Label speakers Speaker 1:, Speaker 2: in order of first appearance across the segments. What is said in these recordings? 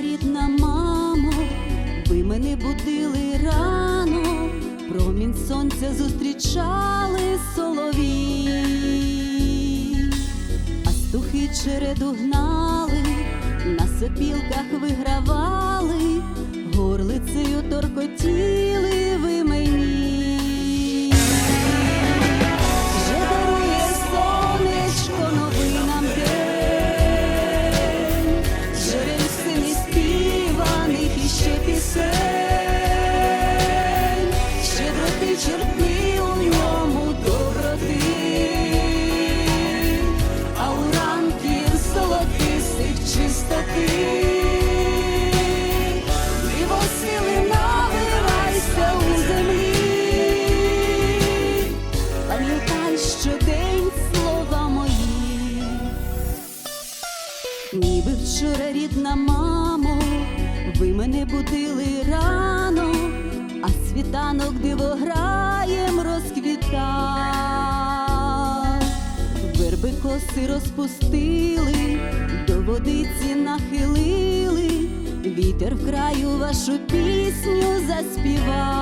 Speaker 1: рідна мамо, ви мене будили рано, промінь сонця зустрічали солові, а стухи череду гнали, на сопілках вигравали, чистоти. Диво сили у землі, пам'ятай щодень слова мої, ніби вчора рідна мамо, ви мене будили рано, а світанок дивограєм розквітав. Верби коси розпустили, водиці нахилили, вітер в краю вашу пісню заспівав.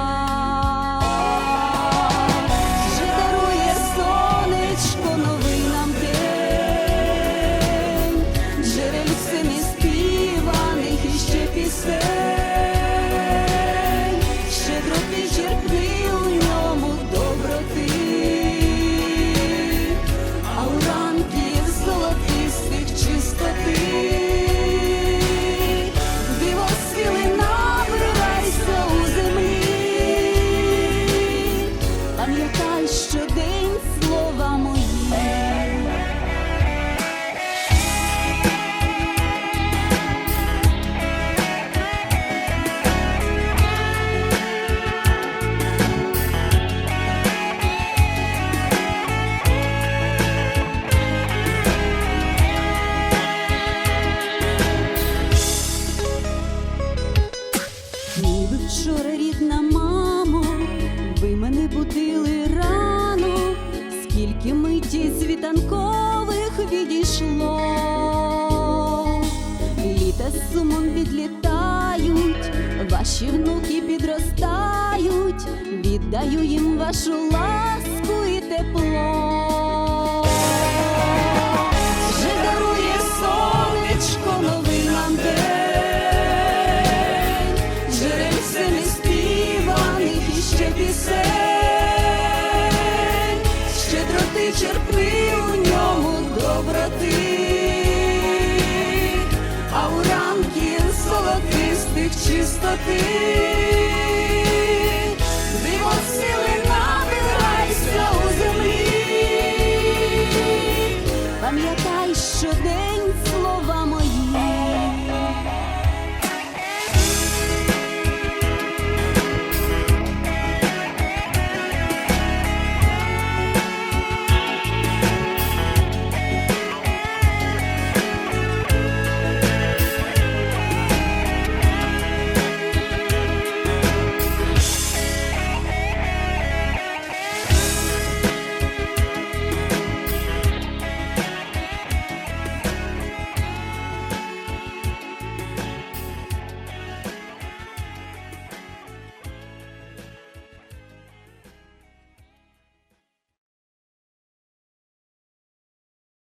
Speaker 1: Світанкових відійшло, літа з сумом відлітають, ваші внуки підростають, віддаю їм вашу ласку і тепло. Вже дарує сонечко новий нам день, джерель сини співаних іще пісень, щедроти а у ранків золотистих чистоти.